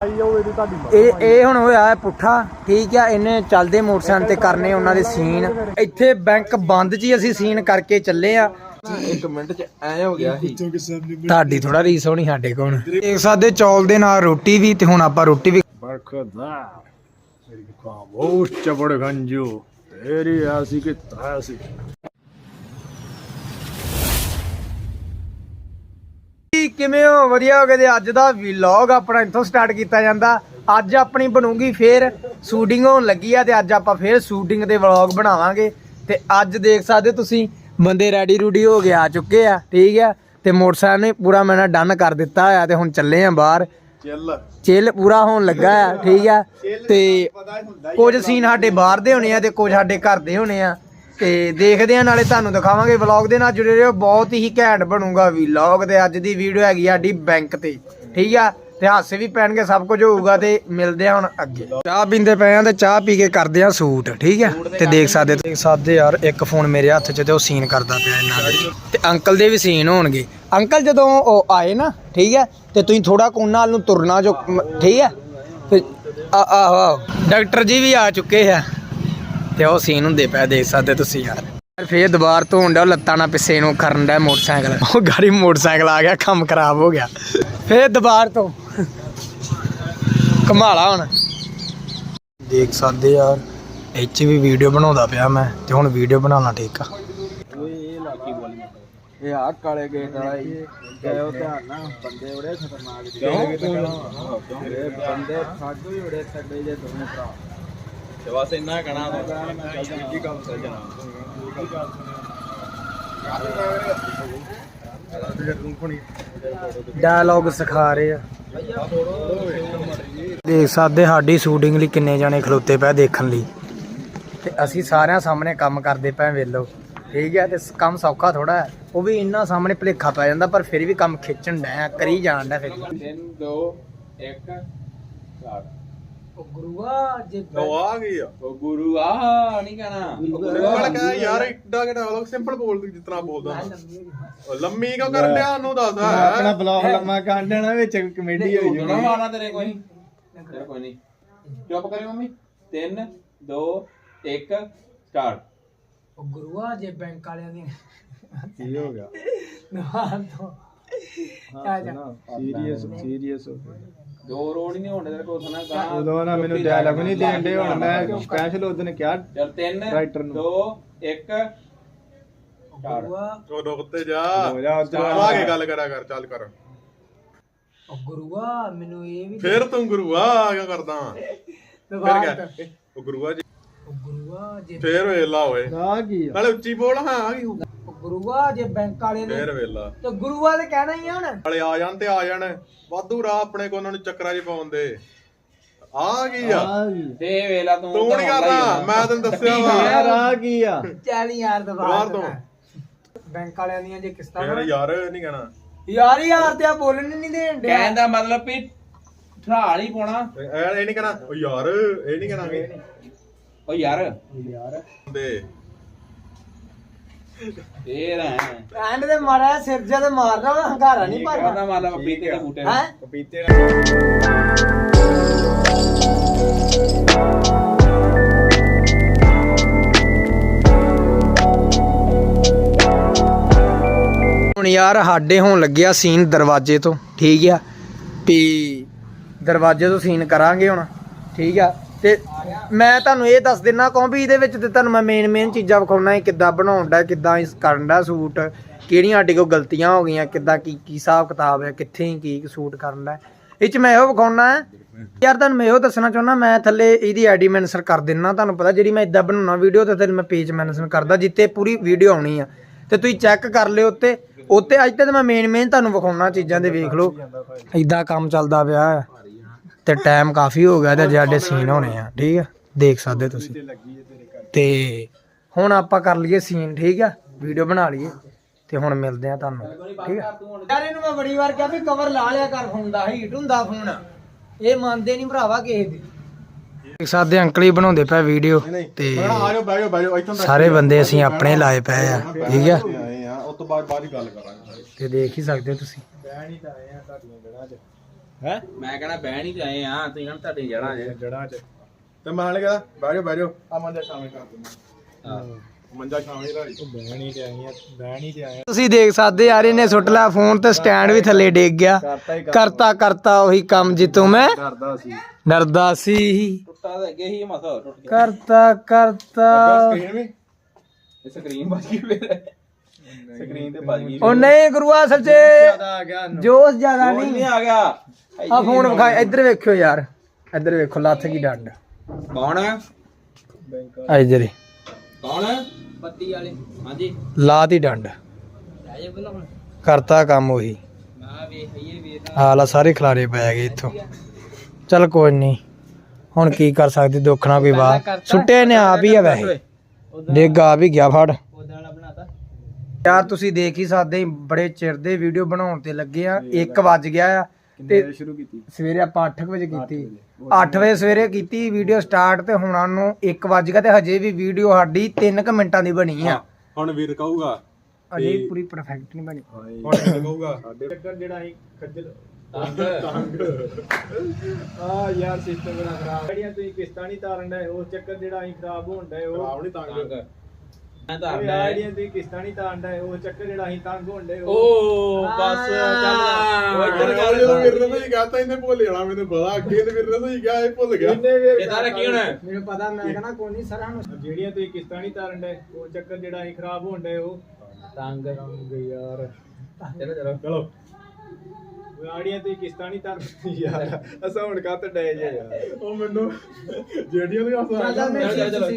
ਆਈ ਉਹ ਇਹਦੀ ਤੁਹਾਡੀ ਇਹ ਇਹ ਹੁਣ ਹੋਇਆ ਹੈ ਪੁੱਠਾ ਠੀਕ ਆ ਇਹਨੇ ਚੱਲਦੇ ਮੋਟਰਸਾਈਕਲ ਤੇ ਕਰਨੇ ਉਹਨਾਂ ਦੇ ਸੀਨ। ਇੱਥੇ ਬੈਂਕ ਬੰਦ 'ਚ ਹੀ ਅਸੀਂ ਸੀਨ ਕਰਕੇ ਚੱਲੇ ਆ। ਇੱਕ ਮਿੰਟ ਚ ਐ ਹੋ ਗਿਆ ਸੀ। ਤੁਹਾਡੀ ਥੋੜਾ ਰੀਸ ਹੋਣੀ ਸਾਡੇ ਕੋਲ। ਦੇਖ ਸਕਦੇ ਚੌਲ ਦੇ ਨਾਲ ਰੋਟੀ ਵੀ ਤੇ ਹੁਣ ਆਪਾਂ ਰੋਟੀ ਵੀ ਬਰਖਦਾ ਮੇਰੀ ਖਾਂ ਬਹੁਤ ਚਬੜ ਗੰਜੂ। ਤੇਰੀ ਆਸੀ ਕਿ ਤਾਸੀ ਜੀ, ਕਿਵੇਂ ਹੋ? ਵਧੀਆ ਹੋ ਗਏ ਤੇ ਅੱਜ ਦਾ ਵਲੌਗ ਆਪਣਾ ਇੱਥੋਂ ਸਟਾਰਟ ਕੀਤਾ ਜਾਂਦਾ। ਅੱਜ ਆਪਣੀ ਬਣੂਗੀ ਫੇਰ ਸ਼ੂਟਿੰਗ ਹੋਣ ਲੱਗੀ ਆ ਤੇ ਅੱਜ ਆਪਾਂ ਫੇਰ ਸ਼ੂਟਿੰਗ ਦੇ ਵਲੌਗ ਬਣਾਵਾਂਗੇ। ਤੇ ਅੱਜ ਦੇਖ ਸਕਦੇ ਤੁਸੀਂ ਬੰਦੇ ਰੈਡੀ ਰੂਡੀ ਹੋ ਕੇ ਆ ਚੁੱਕੇ ਆ ਠੀਕ ਆ? ਤੇ ਮੋਟਰਸਾਈਕਲ ਨੇ ਪੂਰਾ ਮੈਨਾਂ ਡਨ ਕਰ ਦਿੱਤਾ ਹੋਇਆ ਤੇ ਹੁਣ ਚੱਲੇ ਆ ਬਾਹਰ। ਚੱਲ। ਚਿੱਲ ਪੂਰਾ ਹੋਣ ਲੱਗਾ ਆ ਠੀਕ ਆ? ਤੇ ਕੁਝ ਸੀਨ ਸਾਡੇ ਬਾਹਰ ਦੇ ਹੋਣੇ ਆ ਤੇ ਕੁਝ ਸਾਡੇ ਘਰ ਦੇ ਹੋਣੇ ਆ। ਤੇ ਦੇਖਦੇ ਆ ਨਾਲੇ ਤੁਹਾਨੂੰ ਦਿਖਾਵਾਂਗੇ ਵਲੌਗ ਦੇ ਨਾਲ ਜੁੜੇ ਰਹੋ। ਬਹੁਤ ਹੀ ਘੈਂਟ ਬਣੂਗਾ ਵਲੌਗ ਤੇ ਅੱਜ ਦੀ ਵੀਡੀਓ ਹੈਗੀ ਆ ਸਾਡੀ ਬੈਂਕ ਤੇ। ਠੀਕ ਆ? ਤੇ ਹਾਸੇ ਵੀ ਪੈਣਗੇ, ਸਭ ਕੁਝ ਹੋਊਗਾ ਤੇ ਮਿਲਦੇ ਆ ਹੁਣ ਅੱਗੇ। ਚਾਹ ਪੀਂਦੇ ਪਏ ਆ ਤੇ ਚਾਹ ਪੀ ਕੇ ਕਰਦੇ ਆ ਸੂਟ, ਠੀਕ ਆ? ਤੇ ਦੇਖ ਸਕਦੇ ਦੇਖ ਸਕਦੇ ਯਾਰ, ਇੱਕ ਫੋਨ ਮੇਰੇ ਹੱਥ 'ਚ ਤੇ ਉਹ ਸੀਨ ਕਰਦਾ ਪਿਆ ਇਹਨਾਂ ਦੇ। ਤੇ ਅੰਕਲ ਦੇ ਵੀ ਸੀਨ ਹੋਣਗੇ। ਅੰਕਲ ਜਦੋਂ ਉਹ ਆਏ ਨਾ, ਠੀਕ ਆ? ਤੇ ਤੁਸੀਂ ਥੋੜਾ ਕੋਨਾ ਵੱਲ ਨੂੰ ਤੁਰਨਾ ਜੋ ਠੀਕ ਆ? ਤੇ ਆ, ਆਹੋ ਆਹੋ। ਡਾਕਟਰ ਜੀ ਵੀ ਆ ਚੁੱਕੇ ਆ। ਤੇ ਉਹ ਸੀਨ ਹੁੰਦੇ ਪਏ ਦੇਖ ਸਕਦੇ ਤੁਸੀਂ ਯਾਰ। ਫੇਰ ਦੁਬਾਰ ਤੋਂ ਹੁੰਦਾ ਲੱਤਾਂ ਨਾਲ ਪਿੱਛੇ ਨੂੰ ਕਰਨ ਦਾ ਮੋਟਰਸਾਈਕਲ। ਉਹ ਗਾੜੀ ਮੋਟਰਸਾਈਕਲ ਆ ਗਿਆ ਕੰਮ ਖਰਾਬ ਹੋ ਗਿਆ। ਫੇਰ ਦੁਬਾਰ ਤੋਂ। ਕਮਾਲਾ ਹੁਣ। ਦੇਖ ਸਕਦੇ ਯਾਰ ਇੱਚ ਵੀ ਵੀਡੀਓ ਬਣਾਉਂਦਾ ਪਿਆ ਮੈਂ ਤੇ ਹੁਣ ਵੀਡੀਓ ਬਣਾਉਣਾ ਠੀਕ ਆ। ਇਹ ਆ ਕਾਲੇ ਗੇਟ ਵਾਲਾ ਹੀ। ਗਏ ਧਿਆਨ ਨਾਲ ਬੰਦੇ ਬੜੇ ਖਤਰਨਾਕ ਜੀ ਇਹ ਬੰਦੇ ਸਾਡੂ ਹੀ ਬੜੇ ਤੱਡੇ ਜੇ ਦੋਨੇ ਭਰਾ। ਤੇ ਬਸ ਇੰਨਾ ਕਣਾ ਕੀ ਕੰਮ ਚੱਲ ਜਾਣਾ ਡਾਇਲੌਗ ਸਿਖਾ ਰਹੇ ਆ। ਦੇਖ ਸਕਦੇ ਸਾਡੀ ਸ਼ੂਟਿੰਗ ਲਈ ਕਿੰਨੇ ਜਾਣੇ ਖਲੋਤੇ ਪਏ ਦੇਖਣ ਲਈ। ਤੇ ਅਸੀਂ ਸਾਰਿਆਂ ਸਾਹਮਣੇ ਕੰਮ ਕਰਦੇ ਪਏ ਵੇਲੋ। ਠੀਕ ਹੈ ਤੇ ਕੰਮ ਸੌਖਾ ਥੋੜਾ ਹੈ ਉਹ ਵੀ ਇੰਨਾ ਸਾਹਮਣੇ ਭਲੇਖਾ ਪੈ ਜਾਂਦਾ ਪਰ ਫਿਰ ਵੀ ਕੰਮ ਖਿੱਚਣ ਡਿਆ ਕਰੀ ਜਾਣ ਡਿਆ ਫਿਰ। 3 2 1 ਸਟਾਰਟ ਉਹ ਗੁਰੂਆ ਜੇ ਆ ਗਈ ਆ। ਉਹ ਗੁਰੂ ਆ ਨਹੀਂ ਕਹਣਾ। ਸਿੰਪਲ ਕਹ ਯਾਰ ਇੱਡਾ ਕਿ ਡਾਇਲੌਗ ਸਿੰਪਲ ਬੋਲ ਤੂੰ ਜਿਤਨਾ ਬੋਲਦਾ। ਉਹ ਲੰਮੀ ਕਿਉਂ ਕਰਨ ਡਿਆ? ਉਹਨੂੰ ਦੱਸ। ਆਪਣਾ ਬਲੌਗ ਲੰਮਾ ਕਰ ਦੇਣਾ ਵਿੱਚ ਕਮੇਡੀ ਨਾ ਮਾਰਨਾ ਤੇਰੇ ਕੋਈ ਤੇਰੇ ਕੋਈ ਨਹੀਂ। ਚੁੱਪ ਕਰੀ ਮੰਮੀ। 3 2 1 ਸਟਾਰਟ ਉਹ ਗੁਰੂਆ ਜੇ ਬੈਂਕ ਵਾਲਿਆਂ ਦੀ ਕੀ ਹੋ ਗਿਆ? ਨਵਾਂ ਤੋਂ ਚਾ ਜਾ। ਸੀਰੀਅਸ ਸੀਰੀਅਸ ਦੋ ਰੋਡ ਹੀ ਨਹੀਂ ਹੋਣੇ ਤੇਰੇ ਕੋਲ ਸੁਣਾ ਗਾ ਉਦੋਂ ਨਾ ਮੈਨੂੰ ਡਾਇਲੌਗ ਨਹੀਂ ਦੇਣ ਦੇ ਹੁਣ ਮੈਂ ਸਪੈਸ਼ਲ ਉਦੋਂ ਕਿਹਾ ਚਲ 3 Writer ਨੂੰ। 2 1 ਸਟਾਰਟ ਗੁਰੂਆ ਉਹ ਜਾ। ਹੋ ਜਾ ਉੱਧਰ ਆ। ਕੇ ਗੱਲ ਕਰਿਆ ਕਰ ਚੱਲ ਕਰ। ਉਹ ਗੁਰੂਆ ਮੈਨੂੰ ਇਹ ਵੀ ਫਿਰ ਤੂੰ ਗੁਰੂਆ ਆ ਕਿਆ ਕਰਦਾ? ਫਿਰ ਕਿਆ? ਉਹ ਗੁਰੂਆ ਜੀ। ਉਹ ਗੁਰੂਆ ਜੇ ਫੇਰ ਵੇਲਾ ਓਏ। ਆ ਕੀ ਆ। ਨਾਲੇ ਉੱਚੀ ਬੋਲ ਹਾਂ ਆ ਕੀ ਹੋਊ? ਉਹ ਗੁਰੂਆ ਜੇ ਬੈਂਕ ਵਾਲੇ ਨੇ ਫੇਰ ਵੇਲਾ। ਤੇ ਗੁਰੂਆ ਤੇ ਕਹਿਣਾ ਹੀ ਆ ਹੁਣ। ਨਾਲੇ ਆ ਜਾਣ ਤੇ ਆ ਜਾਣ। ਵਾਧੂ ਰਾਹ ਆਪਣੇ ਕੋ ਉਹਨਾਂ ਨੂੰ ਚੱਕਰਾਂ 'ਚ ਪਾਉਣ ਦੇ। ਆ ਕੀ ਆ? ਤੇ ਵੇਲਾ ਤੂੰ ਤੂੰ ਨਹੀਂ ਕਰਦਾ। ਮੈਂ ਤੈਨੂੰ ਦੱਸਿਆ ਵਾ। ਯਾਰ ਆ ਕੀ ਆ? ਚੱਲ ਯਾਰ ਬਾਹਰ ਤੋਂ। ਬੈਂਕ ਵਾਲਿਆਂ ਦੀਆਂ ਜੇ ਕਿਸ਼ਤਾਂ ਫੇਰ ਯਾਰ ਨਹੀਂ ਕਹਿਣਾ। ਯਾਰ ਯਾਰ ਤੇ ਆ ਬੋਲਣ ਹੀ ਨਹੀਂ ਦੇਣ ਡਿਆ। ਕਹਿਣ ਦਾ ਮਤਲਬ ਵੀ ਠਾਲ ਹੀ ਪਾਉਣਾ। ਇਹ ਇਹ ਨਹੀਂ ਕਹਿਣਾ। ਉਹ ਯਾਰ ਇਹ ਨਹੀਂ ਕਹਿਣਾਗੇ ਓ ਯਾਰ। ਦੇ। ਫੇਰ ਹੈ ਐਂਡ ਦੇ ਮਾਰਿਆ ਸਿਰ ਜਿਹਾ ਤੇ ਮਾਰਦਾ ਉਹ ਹੰਕਾਰਾ ਨਹੀਂ ਭਰਦਾ ਕਹਿੰਦਾ ਮਤਲਬ ਪਪੀਤੇ ਦੇ ਬੂਟੇ ਹੈ? ਪਪੀਤੇ ਹੁਣ ਯਾਰ ਸਾਡੇ ਹੋਣ ਲੱਗਿਆ ਸੀਨ ਦਰਵਾਜ਼ੇ ਤੋਂ ਠੀਕ ਆ? ਵੀ ਦਰਵਾਜ਼ੇ ਤੋਂ ਸੀਨ ਕਰਾਂਗੇ ਹੁਣ ਠੀਕ ਆ? ਤੇ ਮੈਂ ਤੁਹਾਨੂੰ ਇਹ ਦੱਸ ਦਿੰਨਾ ਕਹੋ ਵੀ ਇਹਦੇ ਵਿੱਚ ਤੇ ਤੁਹਾਨੂੰ ਮੈਂ ਮੇਨ ਮੇਨ ਚੀਜ਼ਾਂ ਵਿਖਾਉਣਾ ਹੈ, ਕਿੱਦਾਂ ਬਣਾਉਣ ਦਾ ਕਿੱਦਾਂ ਇਸ ਕਰਨ ਦਾ ਸੂਟ, ਕਿਹੜੀਆਂ ਸਾਡੇ ਕੋਲ ਗਲਤੀਆਂ ਹੋ ਗਈਆਂ, ਕਿੱਦਾਂ ਕੀ ਕੀ ਹਿਸਾਬ ਕਿਤਾਬ ਹੈ, ਕਿੱਥੇ ਕੀ ਸੂਟ ਕਰਨ ਦਾ ਇਹ ਚ ਮੈਂ ਇਹੋ ਵਿਖਾਉਣਾ ਹੈ। ਯਾਰ ਤੁਹਾਨੂੰ ਮੈਂ ਇਹੋ ਦੱਸਣਾ ਚਾਹੁੰਦਾ ਮੈਂ ਥੱਲੇ ਇਹਦੀ ਆਈਡੀ ਮੈਂਸ਼ਨ ਕਰ ਦਿੰਨਾ, ਤੁਹਾਨੂੰ ਪਤਾ ਜਿਹੜੀ ਮੈਂ ਇਦਾਂ ਬਣਾਉਣਾ ਵੀਡੀਓ ਤੇ ਤੈਨੂੰ ਮੈਂ ਪੇਜ ਮੈਂਸ਼ਨ ਕਰਦਾ ਜਿੱਤੇ ਪੂਰੀ ਵੀਡੀਓ ਆਉਣੀ ਆ। ਤੇ ਤੁਸੀਂ ਚੈੱਕ ਕਰ ਲਿਓ ਉੱਤੇ ਉੱਤੇ ਅੱਜ ਤੇ ਮੈਂ ਮੇਨ ਮੇਨ ਤੁਹਾਨੂੰ ਵਿਖਾਉਣਾ ਚੀਜ਼ਾਂ ਦੇ, ਵੇਖ ਲਓ। ਇਦਾਂ ਕੰਮ ਚੱਲਦਾ ਪਿਆ ਹੈ। ਤੇ ਟਾਈਮ ਕਾਫੀ ਹੋ ਗਿਆ ਤੇ ਸਾਡੇ ਸੀਨ ਹੋਣੇ ਆ ਠੀਕ ਆ? ਦੇਖ ਸਕਦੇ ਤੁਸੀਂ। ਤੇ ਹੁਣ ਆਪਾਂ ਕਰ ਲਈਏ ਸੀਨ ਠੀਕ ਆ? ਵੀਡੀਓ ਬਣਾ ਲਈਏ ਤੇ ਹੁਣ ਮਿਲਦੇ ਆ ਤੁਹਾਨੂੰ ਠੀਕ ਆ? ਯਾਰ ਇਹਨੂੰ ਮੈਂ ਬੜੀ ਵਾਰ ਕਿਹਾ ਵੀ ਕਵਰ ਲਾ ਲਿਆ ਕਰ ਫੋਨ ਦਾ ਹੀਟ ਹੁੰਦਾ ਫੋਨ ਇਹ ਮੰਨਦੇ ਨਹੀਂ ਭਰਾਵਾ ਕਿਸੇ ਦੀ। ਦੇਖ ਸਕਦੇ ਅੰਕਲ ਹੀ ਬਣਾਉਂਦੇ ਪਏ ਵੀਡੀਓ ਤੇ ਆ ਬਹਿ ਬਹਿ ਸਾਰੇ ਬੰਦੇ ਅਸੀਂ ਆਪਣੇ ਲਾਏ ਪਏ ਆ ਠੀਕ ਆ? ਆਏ ਆ ਉਸ ਤੋਂ ਬਾਅਦ ਬਾਅਦ ਹੀ ਗੱਲ ਕਰਾਂਗੇ। ਤੇ ਦੇਖ ਹੀ ਸਕਦੇ ਹੋ ਤੁਸੀਂ। ਹੈ? ਮੈਂ ਕਹਿੰਦਾ ਬਹਿ ਨਹੀਂ ਜਾਏ ਆ ਤੁਸੀਂ ਕਹਿੰਦਾ ਤੁਹਾਡੇ ਜੜਾਂ ਜੇ ਜੜਾ ਚ। ਤੇ ਮੈਂ ਨੇ ਕਹਦਾ ਬਹਿ ਜਾਓ ਬਹਿ ਜਾਓ। ਆ ਮੰਜਾ ਸ਼ਾਮੇ ਕਰ ਦਿੰਦਾ। ਮੰਜਾ ਸ਼ਾਮੇ ਰਾਈ ਬਹਿਣੀ ਤੇ ਆਈਆਂ ਬਹਿਣੀ ਤੇ ਆਈਆਂ ਤੁਸੀਂ ਦੇਖ ਸਕਦੇ ਯਾਰ ਇਹਨੇ ਸੁੱਟ ਲਿਆ ਫੋਨ ਤੇ ਸਟੈਂਡ ਵੀ ਥੱਲੇ ਡਿੱਗ ਗਿਆ। ਕਰਤਾ ਕਰਤਾ ਉਹੀ ਕੰਮ ਜਿੱਤੋਂ ਮੈਂ। ਕਰਦਾ ਸੀ। ਡਰਦਾ ਸੀ। ਟੁੱਟਾ ਤਾਂ ਅੱਗੇ ਹੀ ਮਸਾ ਟੁੱਟ ਗਿਆ। ਕਰਤਾ ਕਰਤਾ। ਸਕਰੀਨ ਵੀ। ਸਕਰੀਨ ਗਈ ਫਿਰ। ਸਕਰੀਨ ਤੇ ਵੱਜ ਗਈ ਉਹ ਨਹੀਂ ਗੁਰੂਆ ਅਸਲ 'ਚ ਜੋਸ਼ ਜ਼ਿਆਦਾ ਨਹੀਂ। ਨਹੀਂ ਆ ਗਿਆ। ਆ ਫੋਨ ਵਿਖਾ ਇੱਧਰ ਵੇਖਿਓ ਯਾਰ। ਇੱਧਰ ਵੇਖੋ ਲੱਥ ਕੀ ਡੰਡ। ਕੌਣ? ਆ ਇੱਧਰ ਹੀ। ਕੌਣ? ਬੱਤੀ ਵਾਲੇ। ਹਾਂਜੀ। ਲਾਤ ਹੀ ਡੰਡ। ਹੁਣ। ਕਰਤਾ ਕੰਮ ਉਹੀ। ਮੈਂ ਵੇਖਈਏ ਵੇਖ। ਹਾਲਾ ਸਾਰੇ ਖਲਾਰੇ ਪੈ ਗਏ ਇੱਥੋਂ। ਚੱਲ ਕੋਈ ਨਹੀਂ। ਹੁਣ ਕੀ ਕਰ ਸਕਦੇ ਦੁੱਖ ਨਾਲ ਕੋਈ ਬਾਤ ਸੁੱਟੇ ਨੇ ਆਪ ਹੀ ਆ ਵੈਸੇ। ਡਿੱਗ ਆ ਵੀ ਗਿਆ ਫੜ। ਯਾਰ ਤੁਸੀਂ ਦੇਖ ਹੀ ਸਕਦੇ ਬੜੇ ਚਿਰ ਦੇ ਵੀਡੀਓ ਬਣਾਉਣ ਤੇ ਲੱਗੇ ਆ 1 ਵੱਜ ਗਿਆ ਆ ਤੇ ਸ਼ੁਰੂ ਕੀਤੀ? ਸਵੇਰੇ ਆਪਾਂ 8 ਵਜੇ ਕੀਤੀ। 8 ਵਜੇ ਸਵੇਰੇ ਕੀਤੀ ਵੀਡੀਓ ਸਟਾਰਟ ਤੇ ਹੁਣ ਨੂੰ 1 ਵੱਜ ਗਿਆ ਤੇ ਹਜੇ ਵੀ ਵੀਡੀਓ ਸਾਡੀ 3 ਕੁ ਮਿੰਟਾਂ ਦੀ ਬਣੀ ਆ। ਹੁਣ ਵੀਰ ਕਹੂਗਾ ਅਜੇ ਵੀ ਪੂਰੀ ਪਰਫੈਕਟ ਨਹੀਂ ਬਣੀ। ਹੁਣ ਵੀਰ ਕਹੂਗਾ ਸਾਡੇ ਚੱਕਰ ਜਿਹੜਾ ਅਸੀਂ ਖੱਜਲ ਆ ਯਾਰ ਸਿਸਟਮ ਬਣਾ ਖਰਾਬ। ਜਿਹੜੀਆਂ ਤੁਸੀਂ ਕਿਸ਼ਤਾਂ ਨਹੀਂ ਤਾਰਨ ਦਾ ਉਹ ਚੱਕਰ ਜਿਹੜਾ ਅਸੀਂ ਖਰਾਬ ਹੋਣ ਦਾ ਉਹ ਖਰਾਬ ਨਹੀਂ ਤੰਗ। ਮੈਂ ਉਹ ਧਰਨਾ ਯਾਰ ਜਿਹੜੀਆਂ ਤੁਸੀਂ ਕਿਸ਼ਤਾਂ ਨਹੀਂ ਤਾਰਨ ਦਾ ਉਹ ਚੱਕਰ ਜਿਹੜਾ ਅਸੀਂ ਤੰਗ ਹੋਣ ਦੇ ਓ ਬਸ ਚੱਲ ਉਹ ਇੱਧਰ ਜਦੋਂ ਗੱਲ ਵੀਰ ਨੇ ਤਾਂ ਕਹਤਾ ਇਹਨੇ ਭੁੱਲ ਜਾਣਾ ਮੈਨੂੰ ਪਤਾ ਅੱਗੇ ਤੇ ਵੀਰ ਨੇ ਤਾਂ ਕਿਹਾ ਇਹ ਭੁੱਲ ਗਿਆ। ਇਹਦਾ ਰੱਖੀ ਹੁਣ? ਮੈਨੂੰ ਪਤਾ ਮੈਂ ਕਹਣਾ ਕੋਈ ਨਹੀਂ ਸਰ ਸਾਨੂੰ ਜਿਹੜੀਆਂ ਤੁਸੀਂ ਕਿਸ਼ਤਾਂ ਨਹੀਂ ਤਾਰਨ ਦਾ ਉਹ ਚੱਕਰ ਜਿਹੜਾ ਅਸੀਂ ਖਰਾਬ ਹੋਣ ਦੇ ਉਹ। ਤੰਗ। ਯਾਰ। ਚਲੋ ਚਲੋ। ਚਲੋ। ਆੜੀਆਂ ਤੁਸੀਂ ਕਿਸ਼ਤਾਂ ਨਹੀਂ ਤਾਰਨ ਯਾਰ। ਅਸਾਂ ਹੁਣ ਕੱਤ ਡੇ ਜੇ ਯਾਰ। ਉਹ ਮੈਨੂੰ ਜਿਹੜੀਆਂ ਨੇ ਆਸਾਨ ਚਲੋ, ਚਲੋ,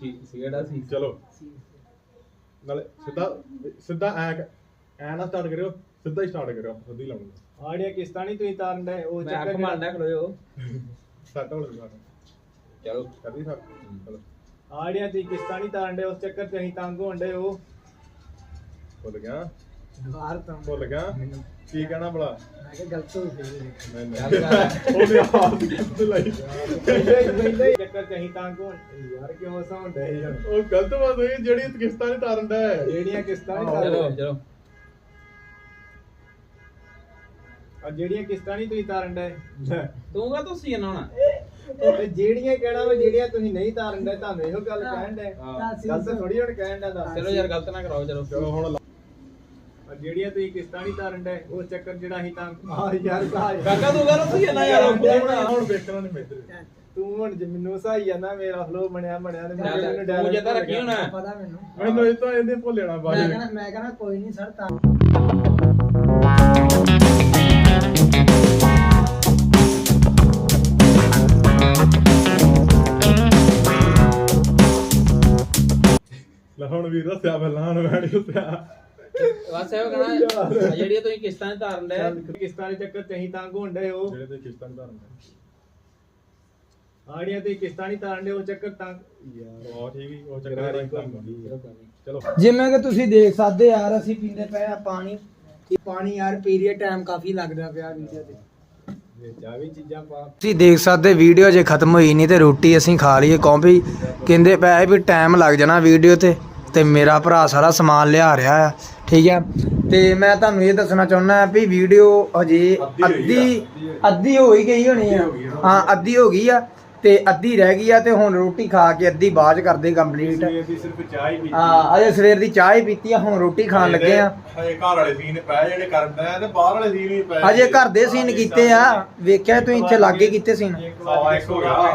ਚਲੋ। ਸੀ। ਚਲੋ। ਨਾਲੇ ਸਿੱਧਾ ਸਿੱਧਾ ਐ ਐ ਨਾ ਸਟਾਰਟ ਕਰਿਓ ਸਿੱਧਾ ਹੀ ਸਟਾਰਟ ਕਰਿਓ ਸਿੱਧੀ ਲਾਉਣੀ ਆੜੀਆਂ ਕਿਸ਼ਤਾਂ ਨਹੀਂ ਤੁਸੀਂ ਤਾਰਨ ਦਾ ਉਹ ਮੈਂ ਚੱਕਰ ਅੱਖ ਮਾਰਦਾ ਖਲੋਇਓ ਸੱਟ ਹੋ ਲੱਗਾ ਚਲੋ। ਕਰਦੀ ਸੱਟ। ਚਲੋ। ਆੜੀਆਂ ਤੁਸੀਂ ਕਿਸ਼ਤਾਂ ਨਹੀਂ ਤਾਰਨ ਦੇ ਉਸ ਚੱਕਰ ਤੇ ਅਸੀਂ ਤੰਗ ਹੋਣ ਦੇ ਉਹ ਭੁੱਲ ਗਿਆ। ਬਾਹਰ ਤੋਂ ਭੁੱਲ ਗਿਆ। ਕੀ ਕਹਿਣਾ ਭਲਾ? ਮੈਂ ਕਿਹਾ ਗਲਤ ਹੋ ਗਈ ਨਹੀਂ ਚੱਲ। ਨਹੀਂ ਉਹਨੇ ਆਪ ਗਲਤ ਲਾਈ। ਪਹਿਲੇ ਚੱਕਰ ਅਸੀਂ ਤੰਗ ਯਾਰ ਕਿਉਂ ਯਾਰ? ਉਹ ਗਲਤ ਬਾਤ ਹੋਈ ਜਿਹੜੀ ਕਿਸ਼ਤਾਂ ਨਹੀਂ ਤਾਰਨ ਦਾ ਹੈ। ਜਿਹੜੀਆਂ ਕਿਸ਼ਤਾਂ ਨਹੀਂ ਚਲੋ ਤਾਰਨ ਚਲੋ ਆ ਜਿਹੜੀਆਂ ਕਿਸ਼ਤਾਂ ਨਹੀਂ ਤੁਸੀਂ ਤਾਰਨ ਦੇ। ਤੂੰ ਕਾ ਤੁਸੀਂ ਇਹਨਾਂ ਤੇ ਜਿਹੜੀਆਂ ਕਹਿਣਾ ਵਾ ਜਿਹੜੀਆਂ ਤੁਸੀਂ ਨਹੀਂ ਤਾਰਨ ਦੇ ਤੁਹਾਨੂੰ ਇਹੋ ਗੱਲ ਕਹਿਣ ਦੇ। ਹਾਂ। ਗਲਤ ਥੋੜੀ ਹੁਣ ਕਹਿਣ ਦਾ ਦੱਸ। ਚਲੋ ਯਾਰ ਗਲਤ ਨਾ ਕਰਾਓ ਚਲੋ। ਚਲੋ ਹੁਣ ਜਿਹੜੀਆਂ ਤੁਸੀਂ ਕਿਸ਼ਤਾਂ ਨਹੀਂ ਤਾਰਨ ਦੇ ਉਹ ਚੱਕਰ ਜਿਹੜਾ ਅਸੀਂ ਤਾਂ ਆ ਯਾਰ ਸਹਾਈ ਕਾਕਾ ਤੂੰ ਕਾ ਤੁਸੀਂ ਇਹਨਾਂ ਯਾਰ ਹੁਣ ਹੁਣ ਵੇਖਣਾ ਨਹੀਂ ਮਿੱਤਰ ਤੂੰ। ਹੁਣ ਜੇ ਮੈਨੂੰ ਸਹਾਈ ਜਾਂਦਾ ਮੇਰਾ ਫਲੋ ਬਣਿਆ ਬਣਿਆ ਤੇ ਚੱਲ, ਮੈਨੂੰ ਤੂੰ ਜੇ ਤਾਂ ਰੱਖੀ ਹੁਣ। ਪਤਾ ਮੈਨੂੰ। ਮੈਨੂੰ ਇਹ ਤਾਂ ਇਹਦੇ ਭੁੱਲ ਜਾਣਾ ਮੈਂ ਕਹਣਾ ਮੈਂ ਕਹਣਾ ਕੋਈ ਨਹੀਂ ਸਰ ਤਾਂ। ਲੈ ਹੁਣ ਵੀਰ ਦੱਸਿਆ ਪਹਿਲਾਂ ਹੁਣ ਮੈਂ ਨਹੀਂ ਦੱਸਿਆ। ਬਸ ਇਹੋ ਕਹਣਾ ਜਿਹੜੀ ਤੁਸੀਂ ਕਿਸ਼ਤਾਂ ਧਾਰਨ ਦੇ ਕਿਸ਼ਤਾਂ ਦੇ ਚੱਕਰ ਤੇ ਅਸੀਂ ਤੰਗ ਹੋਣ ਡੇ ਉਹ ਜਿਹੜੇ ਤੇ ਕਿਸ਼ਤਾਂ ਨਹੀਂ ਤਾਰਨ ਦਾ ਆੜੀਆਂ ਤੇ ਕਿਸ਼ਤਾਂ ਨਹੀਂ ਤਾਰਨ ਦੇ ਉਹ ਚੱਕਰ ਤੰਗ ਯਾਰ ਉਹ ਠੀਕ ਹੀ ਉਹ ਚੱਕਰ ਦਾ ਚਲੋ। ਜਿਵੇਂ ਕਿ ਤੁਸੀਂ ਦੇਖ ਸਕਦੇ ਯਾਰ ਅਸੀਂ ਪੀਂਦੇ ਪਏ ਆ ਪਾਣੀ। ਇਹ ਪਾਣੀ ਯਾਰ ਪੀਰੀਅਡ ਟਾਈਮ ਕਾਫੀ ਲੱਗਦਾ ਪਿਆ ਵੀਡੀਓ ਤੇ। ਵਿੱਚ ਆ ਵੀ ਚੀਜ਼ਾਂ ਪਾ। ਤੁਸੀਂ ਦੇਖ ਸਕਦੇ ਵੀਡੀਓ ਜੇ ਖਤਮ ਹੋਈ ਨਹੀਂ ਤੇ ਰੋਟੀ ਅਸੀਂ ਖਾ ਲਈਏ ਵੀ। ਕਹਿੰਦੇ ਪਏ ਵੀ ਟਾਈਮ ਲੱਗ ਜਾਣਾ ਵੀਡੀਓ ਤੇ ਤੇ ਮੇਰਾ ਭਰਾ ਸਾਰਾ ਸਮਾਨ ਲਿਆ ਰਿਹਾ ਆ। ਠੀਕ ਹੈ? ਤੇ ਮੈਂ ਤੁਹਾਨੂੰ ਇਹ ਦੱਸਣਾ ਚਾਹੁੰਦਾ ਵੀ ਵੀਡੀਓ ਹਜੇ ਅੱਧੀ ਅੱਧੀ ਹੋ ਹੀ ਗਈ ਹੋਣੀ ਆ। ਹਾਂ ਅੱਧੀ ਹੋ ਗਈ ਆ ਤੇ ਅੱਧੀ ਰਹਿ ਗਈ ਆ ਤੇ ਹੁਣ ਰੋਟੀ ਖਾ ਕੇ ਅੱਧੀ ਬਾਅਦ ਕਰਦੇ ਕੰਪਲੀਟ ਇਹਦੀ ਸਿਰਫ ਚਾਹ ਹੀ ਪੀਤੀ। ਹਾਂ ਅਜੇ ਸਵੇਰ ਦੀ ਚਾਹ ਹੀ ਪੀਤੀ ਆ ਹੁਣ ਰੋਟੀ ਖਾਣ ਲੱਗੇ ਆ। ਹਜੇ ਘਰ ਵਾਲੇ ਸੀਨ ਪਏ ਜਿਹੜੇ ਕਰਦਾ ਹੈ ਤੇ ਬਾਹਰ ਵਾਲੇ ਸੀਨ ਵੀ ਪਏ। ਅਜੇ ਘਰ ਦੇ ਸੀਨ ਕੀਤੇ ਆ। ਵੇਖਿਆ ਤੁਸੀਂ ਇੱਥੇ ਲਾਗੇ ਕੀਤੇ ਸੀਨ ਸਵਾ ਇੱਕ ਹੋ ਗਿਆ। ਹਾਂ।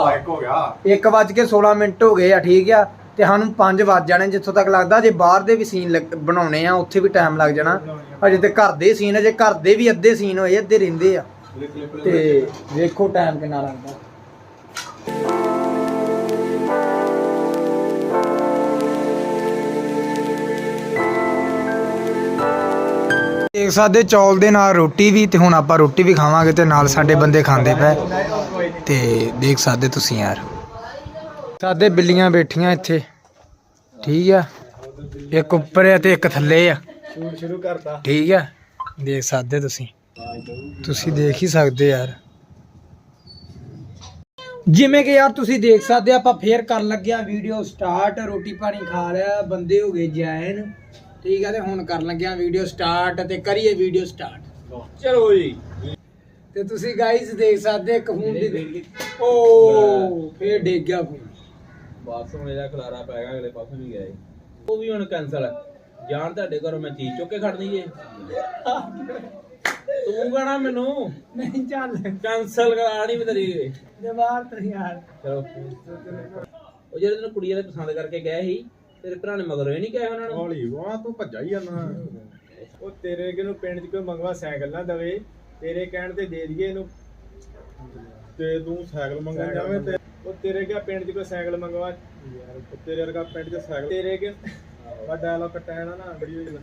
ਸਵਾ ਇੱਕ ਹੋ ਗਿਆ। 1 ਵੱਜ ਕੇ 16 ਮਿੰਟ ਹੋ ਗਏ ਆ ਠੀਕ ਆ। ਤੇ ਸਾਨੂੰ 5 ਵੱਜ ਜਾਣੇ ਜਿੱਥੋਂ ਤੱਕ ਲੱਗਦਾ, ਜੇ ਬਾਹਰ ਦੇ ਵੀ ਸੀਨ ਬਣਾਉਣੇ ਆ, ਉੱਥੇ ਵੀ ਟਾਈਮ ਲੱਗ ਜਾਣਾ। ਅਜੇ ਤੇ ਘਰ ਦੇ ਸੀਨ ਅਜੇ ਘਰ ਦੇ ਵੀ ਅੱਧੇ ਸੀਨ ਹੋਏ, ਅੱਧੇ ਰਹਿੰਦੇ ਆ। ਤੇ ਵੇਖੋ ਟਾਈਮ ਕਿੰਨਾ ਲੱਗਦਾ। ਦੇਖ ਸਕਦੇ ਚੌਲ ਦੇ ਨਾਲ ਰੋਟੀ ਵੀ, ਤੇ ਹੁਣ ਆਪਾਂ ਰੋਟੀ ਵੀ ਖਾਵਾਂਗੇ ਤੇ ਨਾਲ ਸਾਡੇ ਬੰਦੇ ਖਾਂਦੇ ਪਏ। ਤੇ ਦੇਖ ਸਕਦੇ ਤੁਸੀਂ ਯਾਰ। ਸਾਡੇ ਬਿੱਲੀਆਂ ਬੈਠੀਆਂ ਇੱਥੇ। ਠੀਕ ਆ। ਇੱਕ ਉੱਪਰ ਆ ਤੇ ਇੱਕ ਥੱਲੇ ਆ। ਸ਼ੂਟ ਸ਼ੁਰੂ ਕਰਤਾ। ਠੀਕ ਆ। ਦੇਖ ਸਕਦੇ ਤੁਸੀਂ। ਤੁਸੀਂ ਦੇਖ ਹੀ ਸਕਦੇ ਯਾਰ। ਜਿਵੇਂ ਕਿ ਯਾਰ ਤੁਸੀਂ ਦੇਖ ਸਕਦੇ ਆਪਾਂ ਫੇਰ ਕਰਨ ਲੱਗਿਆ ਵੀਡੀਓ ਸਟਾਰਟ। ਰੋਟੀ ਪਾਣੀ ਖਾ ਲਿਆ ਬੰਦੇ ਹੋ ਗਏ ਜੈਨ। ਠੀਕ ਆ ਤੇ ਹੁਣ ਕਰਨ ਲੱਗਿਆ ਵੀਡੀਓ ਸਟਾਰਟ ਤੇ ਕਰੀਏ ਵੀਡੀਓ ਸਟਾਰਟ। ਚਲੋ ਜੀ। ਤੇ ਤੁਸੀਂ ਗਾਈਜ਼ ਦੇਖ ਸਕਦੇ ਇੱਕ ਫੋਨ ਦੀ ਓ ਫੇਰ ਡਿੱਗ ਗਿਆ ਫੋਨ। ਹੁਣ ਇਹਦਾ ਖਲਾਰਾ ਪੈ ਗਿਆ ਅਗਲੇ ਪਾਸੇ ਵੀ ਗਿਆ ਜੀ ਉਹ ਵੀ ਹੁਣ ਕੈਨਸਲ ਜਾਣ ਤੁਹਾਡੇ ਘਰੋਂ ਮੈਂ ਚੀਜ਼ ਚੁੱਕ ਕੇ ਖੜਨੀ ਜੇ ਤੂੰ ਕਹਣਾ ਮੈਨੂੰ? ਨਹੀਂ ਚੱਲ। ਕੈਨਸਲ ਕਰਾਣੀ ਮੈਂ ਤੇਰੀ। ਜਵਾਰ ਤੇ ਯਾਰ ਚਲੋ। ਉਹ ਜਿਹੜੇ ਤੈਨੂੰ ਕੁੜੀ ਵਾਲੇ ਪਸੰਦ ਕਰਕੇ ਗਏ ਸੀ ਤੇਰੇ ਭਰਾ ਨੇ ਮਗਰੋਂ ਹੀ ਨਹੀਂ ਕਿਹਾ ਉਹਨਾਂ ਨੂੰ? ਹੌਲੀ ਵਾਹ ਤੂੰ ਭੱਜਾ ਹੀ ਜਾਣਾ ਉਹ ਤੇਰੇ ਕਿ ਨੂੰ ਪਿੰਡ 'ਚ ਕੋਈ ਮੰਗਵਾ ਸਾਈਕਲ ਨਾ ਦਵੇ ਤੇਰੇ ਕਹਿਣ ਤੇ ਦੇ ਦਈਏ ਇਹਨੂੰ। ਤੇ ਤੂੰ ਸਾਈਕਲ ਮੰਗਣ ਜਾਵੇਂ ਤੇ ਉਹ ਤੇਰੇ ਕਿਹਾ ਪਿੰਡ 'ਚ ਕੋਈ ਸਾਈਕਲ ਮੰਗਵਾ? ਯਾਰ। ਤੇਰੇ ਵਰਗਾ ਪਿੰਡ 'ਚ ਸਾਈਕਲ ਤੇਰੇ ਕਿ ਵਾ ਡਾਇਲੌਗ ਕਟਾਇਆ ਨਾ ਬੜੀ ਹੋਈ